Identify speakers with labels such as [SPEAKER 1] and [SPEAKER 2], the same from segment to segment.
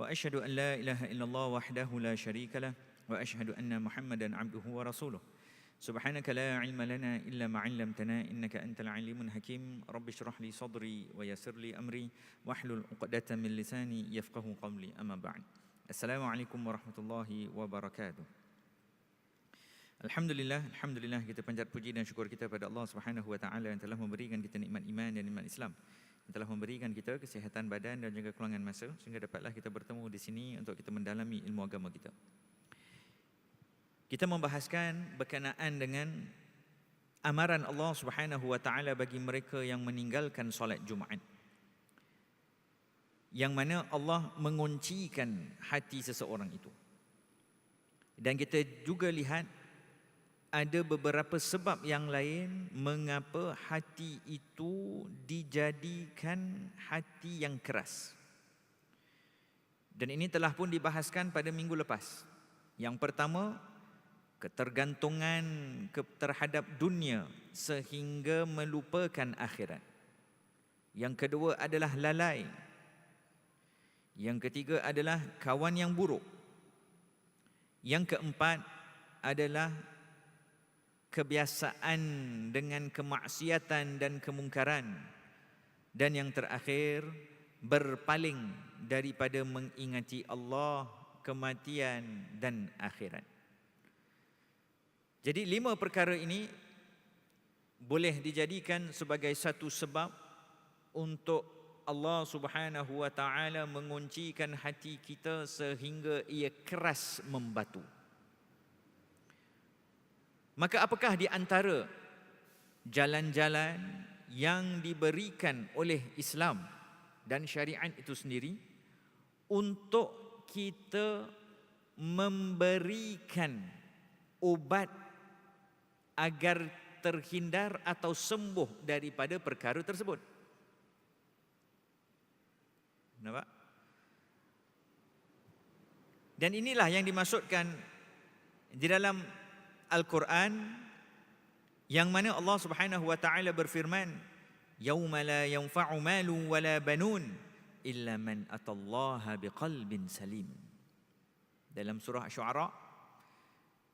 [SPEAKER 1] وأشهد أن لا إله إلا الله وحده لا شريك له وأشهد أن محمدا عبده ورسوله. سبحانك لا علم لنا إلا ما علمتنا إنك أنت العليم الحكيم. رب اشرح لي صدري ويسر لي أمري واحلل عقدة من لساني يفقه قولي. أما بعد السلام عليكم ورحمة الله وبركاته. Alhamdulillah, alhamdulillah. Kita panjat puji dan syukur kita pada Allah Subhanahu wa taala yang telah memberikan kita nikmat iman dan nikmat Islam. Telah memberikan kita kesihatan badan dan juga keluangan masa sehingga dapatlah kita bertemu di sini untuk kita mendalami ilmu agama kita. Kita membahaskan berkenaan dengan amaran Allah Subhanahu wa taala bagi mereka yang meninggalkan solat Jumaat. Yang mana Allah menguncikan hati seseorang itu. Dan kita juga lihat ada beberapa sebab yang lain mengapa hati itu dijadikan hati yang keras. Dan ini telah pun dibahaskan pada minggu lepas. Yang pertama, ketergantungan terhadap dunia sehingga melupakan akhirat. Yang kedua adalah lalai. Yang ketiga adalah kawan yang buruk. Yang keempat adalah kebiasaan dengan kemaksiatan dan kemungkaran dan yang terakhir berpaling daripada mengingati Allah, kematian dan akhirat. Jadi lima perkara ini boleh dijadikan sebagai satu sebab untuk Allah Subhanahu wa taala menguncikan hati kita sehingga ia keras membatu. Maka apakah di antara jalan-jalan yang diberikan oleh Islam dan syariat itu sendiri untuk kita memberikan obat agar terhindar atau sembuh daripada perkara tersebut. Nampak? Dan inilah yang dimaksudkan di dalam Al-Quran yang mana Allah Subhanahu wa taala berfirman yauma la yanfa'u malu wala banun illa man atallaha biqalbin salim. Dalam surah asy-syu'ara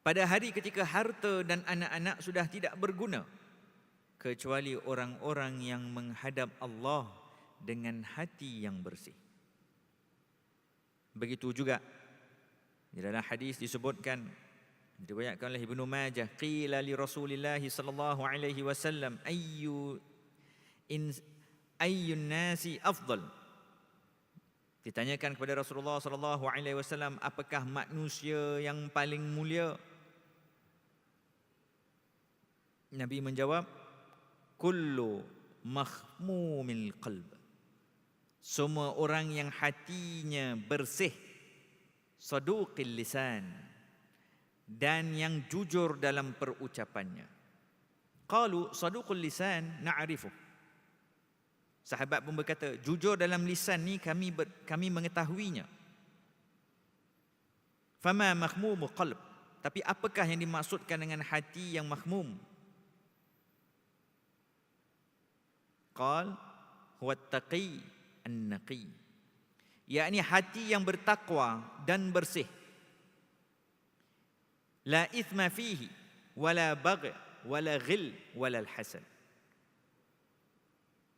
[SPEAKER 1] pada hari ketika harta dan anak-anak sudah tidak berguna kecuali orang-orang yang menghadap Allah dengan hati yang bersih. Begitu juga di dalam hadis disebutkan diriwayatkan oleh Ibnu Majah qila li Rasulillah sallallahu alaihi wasallam ayyu in ayyun nasi afdal? Ditanyakan kepada Rasulullah sallallahu alaihi wasallam apakah manusia yang paling mulia? Nabi menjawab kullu mahmumil qalb. Semua orang yang hatinya bersih saduqil lisan dan yang jujur dalam perucapannya. Qalu saduqul lisan na'rifu. Sahabat pun berkata, jujur dalam lisan ni kami ber, kami mengetahuinya. Fama mahmum qalb. Tapi apakah yang dimaksudkan dengan hati yang mahmum? Qal huwa taqi an-naqi. Yakni hati yang bertakwa dan bersih la ithma fihi wala bagh wala ghil wala hasad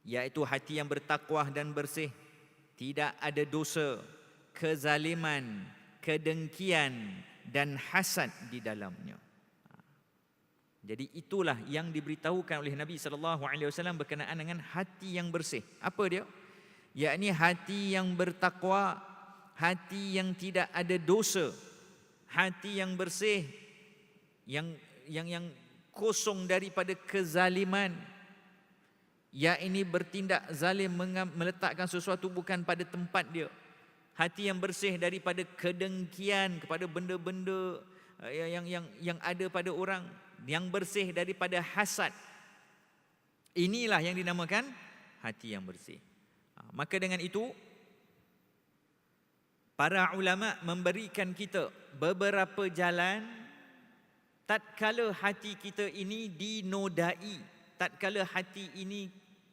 [SPEAKER 1] yaitu hati yang bertakwa dan bersih tidak ada dosa kezaliman kedengkian dan hasad di dalamnya. Jadi itulah yang diberitahukan oleh Nabi sallallahu alaihi wasallam berkenaan dengan hati yang bersih. Apa dia? Yakni hati yang bertakwa hati yang tidak ada dosa hati yang bersih yang yang yang kosong daripada kezaliman. Ya ini bertindak zalim meletakkan sesuatu bukan pada tempat dia. Hati yang bersih daripada kedengkian kepada benda-benda eh, yang yang yang ada pada orang yang bersih daripada hasad. Inilah yang dinamakan hati yang bersih. Ha, maka dengan itu Para ulama memberikan kita beberapa jalan tatkala hati kita ini dinodai, tatkala hati ini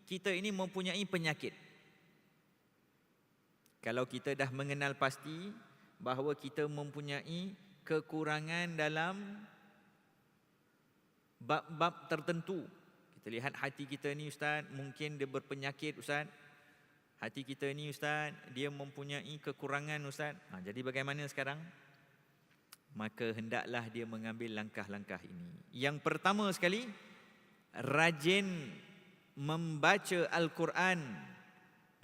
[SPEAKER 1] kita ini mempunyai penyakit. Kalau kita dah mengenal pasti bahawa kita mempunyai kekurangan dalam bab-bab tertentu. Kita lihat hati kita ni ustaz, mungkin dia berpenyakit ustaz. Hati kita ni ustaz, dia mempunyai kekurangan ustaz. Ha, jadi bagaimana sekarang? Maka hendaklah dia mengambil langkah-langkah ini. Yang pertama sekali, rajin membaca Al-Quran,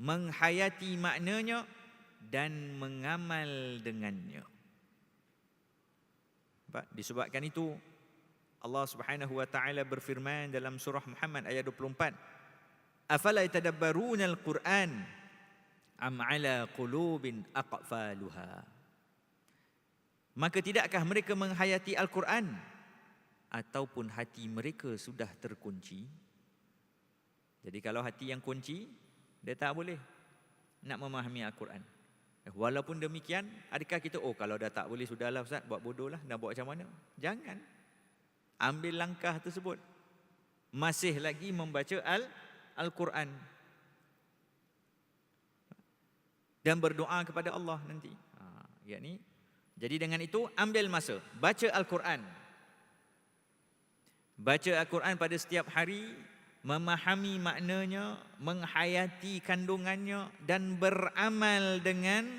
[SPEAKER 1] menghayati maknanya dan mengamal dengannya. Disebabkan itu Allah Subhanahu wa taala berfirman dalam surah Muhammad ayat 24 Afala yatadabbaruna al-Quran am ala qulubin aqfaluha Maka tidakkah mereka menghayati Al-Quran ataupun hati mereka sudah terkunci Jadi kalau hati yang kunci dia tak boleh nak memahami Al-Quran Walaupun demikian, adakah kita, oh kalau dah tak boleh, sudahlah Ustaz, buat bodoh lah, nak buat macam mana? Jangan. Ambil langkah tersebut. Masih lagi membaca Al Al-Quran. Dan berdoa kepada Allah nanti. Ha, yakni, jadi dengan itu, ambil masa. Baca Al-Quran. Baca Al-Quran pada setiap hari, memahami maknanya, menghayati kandungannya dan beramal dengan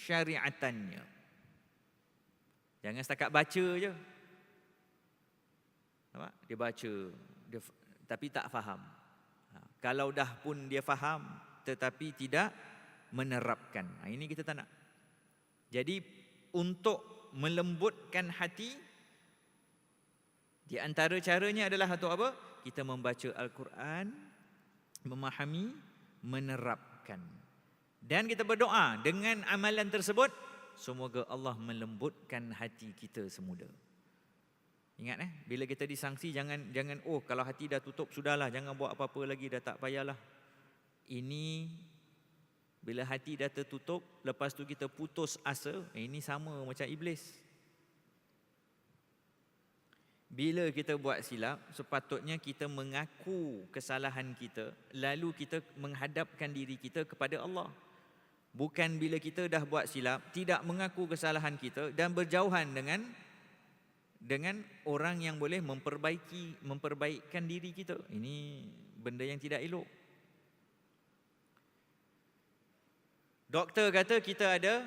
[SPEAKER 1] syariatannya. Jangan setakat baca je. Nampak? Dia baca dia, tapi tak faham. Kalau dah pun dia faham tetapi tidak menerapkan. Ha, ini kita tak nak. Jadi untuk melembutkan hati di antara caranya adalah atau apa? kita membaca Al-Quran, memahami, menerapkan. Dan kita berdoa dengan amalan tersebut, semoga Allah melembutkan hati kita semudah. Ingat eh, bila kita disangsi jangan jangan oh kalau hati dah tutup sudahlah, jangan buat apa-apa lagi dah tak payahlah. Ini bila hati dah tertutup, lepas tu kita putus asa, eh, ini sama macam iblis. Bila kita buat silap, sepatutnya kita mengaku kesalahan kita, lalu kita menghadapkan diri kita kepada Allah. Bukan bila kita dah buat silap, tidak mengaku kesalahan kita dan berjauhan dengan dengan orang yang boleh memperbaiki memperbaikkan diri kita. Ini benda yang tidak elok. Doktor kata kita ada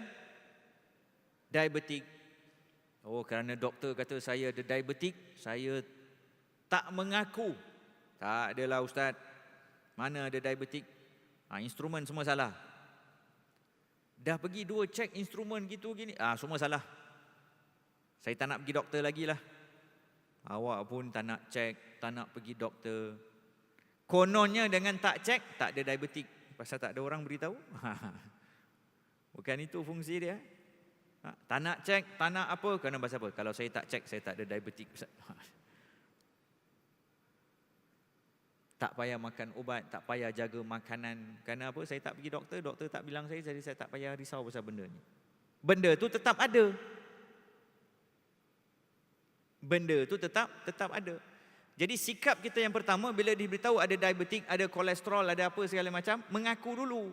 [SPEAKER 1] diabetik Oh kerana doktor kata saya ada diabetik, saya tak mengaku. Tak adalah ustaz. Mana ada diabetik? Ha, instrumen semua salah. Dah pergi dua cek instrumen gitu gini. Ah ha, semua salah. Saya tak nak pergi doktor lagi lah. Awak pun tak nak cek, tak nak pergi doktor. Kononnya dengan tak cek, tak ada diabetik. Pasal tak ada orang beritahu. Bukan itu fungsi dia. Ha, tak nak cek, tak nak apa, kerana bahasa apa? Kalau saya tak cek, saya tak ada diabetik. Tak payah makan ubat, tak payah jaga makanan. Kerana apa? Saya tak pergi doktor, doktor tak bilang saya, jadi saya tak payah risau pasal benda ni. Benda tu tetap ada. Benda tu tetap tetap ada. Jadi sikap kita yang pertama bila diberitahu ada diabetik, ada kolesterol, ada apa segala macam, mengaku dulu.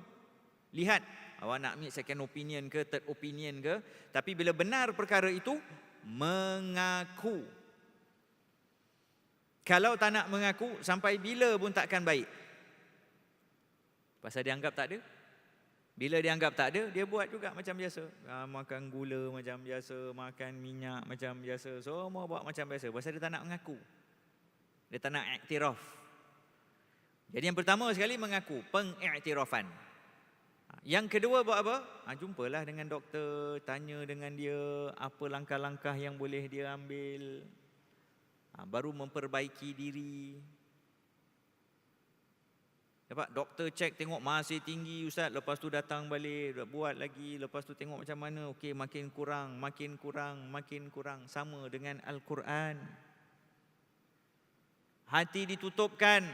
[SPEAKER 1] Lihat, Awak nak ambil second opinion ke, third opinion ke. Tapi bila benar perkara itu, mengaku. Kalau tak nak mengaku, sampai bila pun takkan baik. Pasal dia anggap tak ada. Bila dia anggap tak ada, dia buat juga macam biasa. Ha, makan gula macam biasa, makan minyak macam biasa. Semua buat macam biasa. Pasal dia tak nak mengaku. Dia tak nak iktiraf. Jadi yang pertama sekali mengaku, pengiktirafan. Yang kedua buat apa? Ha, jumpalah dengan doktor, tanya dengan dia apa langkah-langkah yang boleh dia ambil. Ha, baru memperbaiki diri. Dapat doktor cek tengok masih tinggi ustaz, lepas tu datang balik buat lagi, lepas tu tengok macam mana, okey makin kurang, makin kurang, makin kurang. Sama dengan al-Quran. Hati ditutupkan,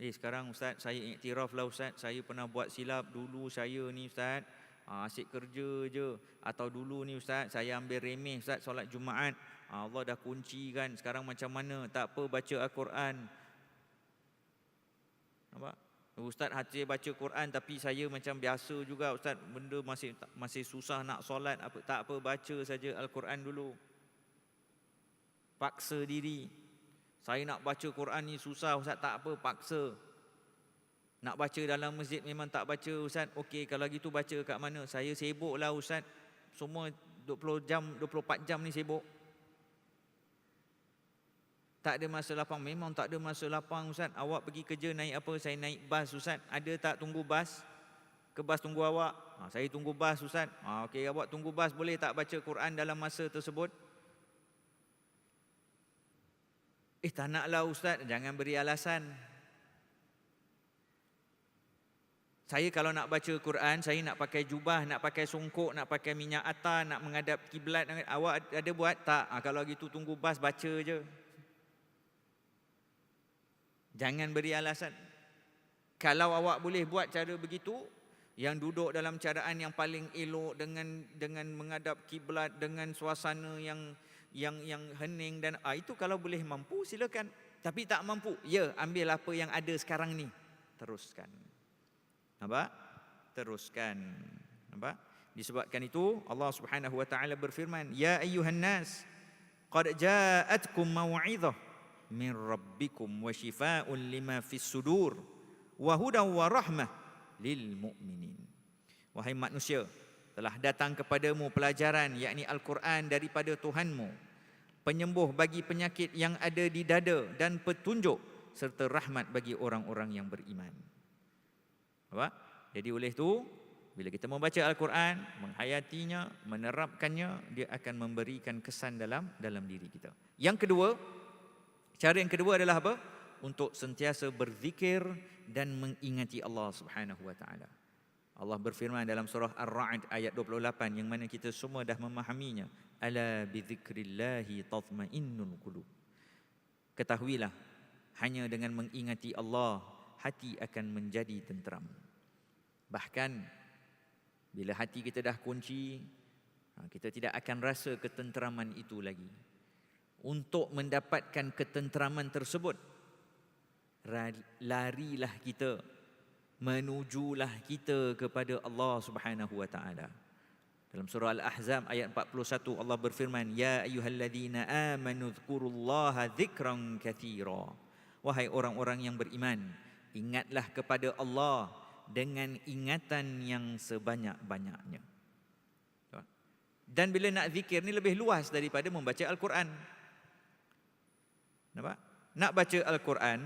[SPEAKER 1] Eh sekarang ustaz saya iktiraf lah ustaz. Saya pernah buat silap. Dulu saya ni ustaz ah, asyik kerja je. Atau dulu ni ustaz saya ambil remeh ustaz solat Jumaat. Ah, Allah dah kunci kan sekarang macam mana? Tak apa baca Al-Quran nampak Ustaz hati baca Quran tapi saya macam biasa juga ustaz benda masih masih susah nak solat apa tak apa baca saja Al-Quran dulu. Paksa diri. Saya nak baca Quran ni susah ustaz tak apa paksa. Nak baca dalam masjid memang tak baca ustaz. Okey kalau gitu baca kat mana? Saya sibuklah ustaz. Semua 20 jam 24 jam ni sibuk. Tak ada masa lapang. Memang tak ada masa lapang Ustaz. Awak pergi kerja naik apa? Saya naik bas Ustaz. Ada tak tunggu bas? Ke bas tunggu awak? Ha, saya tunggu bas Ustaz. Ha, Okey, awak tunggu bas. Boleh tak baca Quran dalam masa tersebut? Eh, tak naklah Ustaz. Jangan beri alasan. Saya kalau nak baca Quran, saya nak pakai jubah, nak pakai songkok, nak pakai minyak atar, nak menghadap kiblat. Awak ada buat? Tak. Ha, kalau gitu tunggu bas, baca je. Jangan beri alasan. Kalau awak boleh buat cara begitu, yang duduk dalam keadaan yang paling elok dengan dengan menghadap kiblat dengan suasana yang yang yang hening dan ah, itu kalau boleh mampu silakan. Tapi tak mampu, ya ambil apa yang ada sekarang ni. Teruskan. Nampak? Teruskan. Nampak? Disebabkan itu Allah Subhanahu wa taala berfirman, "Ya ayyuhan nas, qad ja'atkum mau'izah min rabbikum wa shifaa'un lima fis sudur wa hudan wa rahmah lil mu'minin. Wahai manusia, telah datang kepadamu pelajaran yakni Al-Quran daripada Tuhanmu, penyembuh bagi penyakit yang ada di dada dan petunjuk serta rahmat bagi orang-orang yang beriman. Apa? Jadi oleh itu, bila kita membaca Al-Quran, menghayatinya, menerapkannya, dia akan memberikan kesan dalam dalam diri kita. Yang kedua, Cara yang kedua adalah apa? Untuk sentiasa berzikir dan mengingati Allah Subhanahu wa taala. Allah berfirman dalam surah Ar-Ra'd ayat 28 yang mana kita semua dah memahaminya. Ala bi dzikrillahi tatmainnul qulub. Ketahuilah hanya dengan mengingati Allah hati akan menjadi tenteram. Bahkan bila hati kita dah kunci ha, kita tidak akan rasa ketenteraman itu lagi untuk mendapatkan ketenteraman tersebut. Larilah kita menujulah kita kepada Allah Subhanahu wa taala. Dalam surah al-ahzab ayat 41 Allah berfirman ya ayyuhalladzina amanu dzkurullaha dzikran katsira. Wahai orang-orang yang beriman ingatlah kepada Allah dengan ingatan yang sebanyak-banyaknya. Dan bila nak zikir ni lebih luas daripada membaca al-Quran Nampak? Nak baca Al-Quran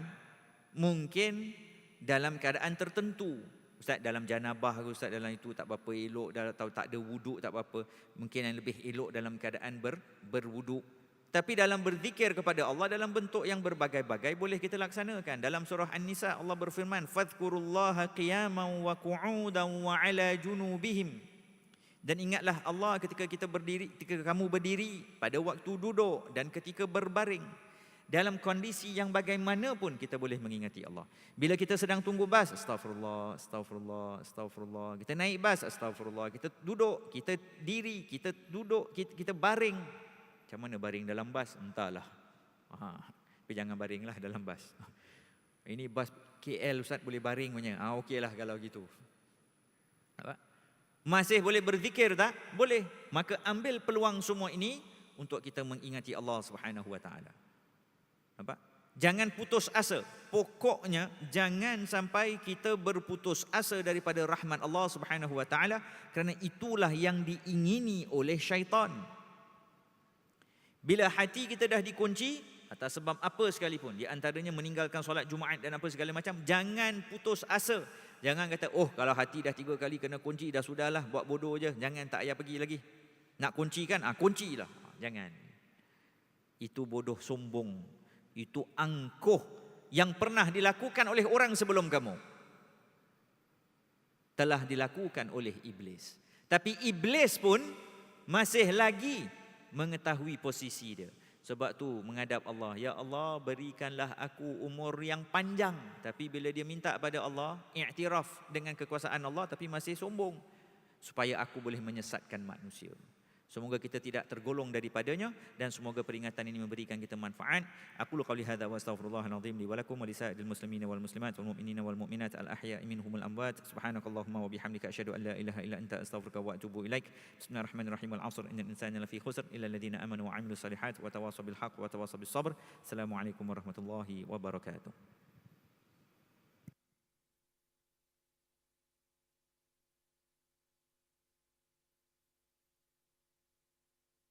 [SPEAKER 1] mungkin dalam keadaan tertentu. Ustaz dalam janabah ke ustaz dalam itu tak apa elok atau tak ada wuduk tak apa mungkin yang lebih elok dalam keadaan ber, berwuduk. Tapi dalam berzikir kepada Allah dalam bentuk yang berbagai-bagai boleh kita laksanakan. Dalam surah An-Nisa Allah berfirman fadhkurullaha qiyaman wa qu'udan wa ala junubihim. Dan ingatlah Allah ketika kita berdiri ketika kamu berdiri pada waktu duduk dan ketika berbaring dalam kondisi yang bagaimanapun kita boleh mengingati Allah. Bila kita sedang tunggu bas, astagfirullah, astagfirullah, astagfirullah. Kita naik bas, astagfirullah. Kita duduk, kita diri, kita duduk, kita, kita baring. Macam mana baring dalam bas? Entahlah. Ha, tapi jangan baringlah dalam bas. Ini bas KL Ustaz boleh baring punya. Ah okeylah kalau gitu. Apa? Masih boleh berzikir tak? Boleh. Maka ambil peluang semua ini untuk kita mengingati Allah Subhanahu wa taala. Apa? Jangan putus asa. Pokoknya jangan sampai kita berputus asa daripada rahmat Allah Subhanahu wa taala kerana itulah yang diingini oleh syaitan. Bila hati kita dah dikunci atas sebab apa sekalipun di antaranya meninggalkan solat Jumaat dan apa segala macam jangan putus asa. Jangan kata oh kalau hati dah tiga kali kena kunci dah sudahlah buat bodoh je jangan tak payah pergi lagi. Nak kunci kan? Ah kuncilah. Jangan. Itu bodoh sombong itu angkuh yang pernah dilakukan oleh orang sebelum kamu. Telah dilakukan oleh iblis. Tapi iblis pun masih lagi mengetahui posisi dia. Sebab tu menghadap Allah, Ya Allah berikanlah aku umur yang panjang. Tapi bila dia minta pada Allah, i'tiraf dengan kekuasaan Allah tapi masih sombong. Supaya aku boleh menyesatkan manusia. Semoga kita tidak tergolong daripadanya dan semoga peringatan ini memberikan kita manfaat. Aku lu qauli hadza wa astaghfirullahalazim li wa lakum wa lisa'il muslimina wal muslimat wal mu'minina wal mu'minat al ahya'i minhum al amwat. Subhanakallahumma wa bihamdika asyhadu an la ilaha illa anta astaghfiruka wa atubu ilaik. Bismillahirrahmanirrahim. Al 'asr innal insana lafi khusr illa alladhina amanu wa 'amilus salihat wa tawasaw bil haqq wa tawasaw bis sabr. Assalamualaikum warahmatullahi wabarakatuh.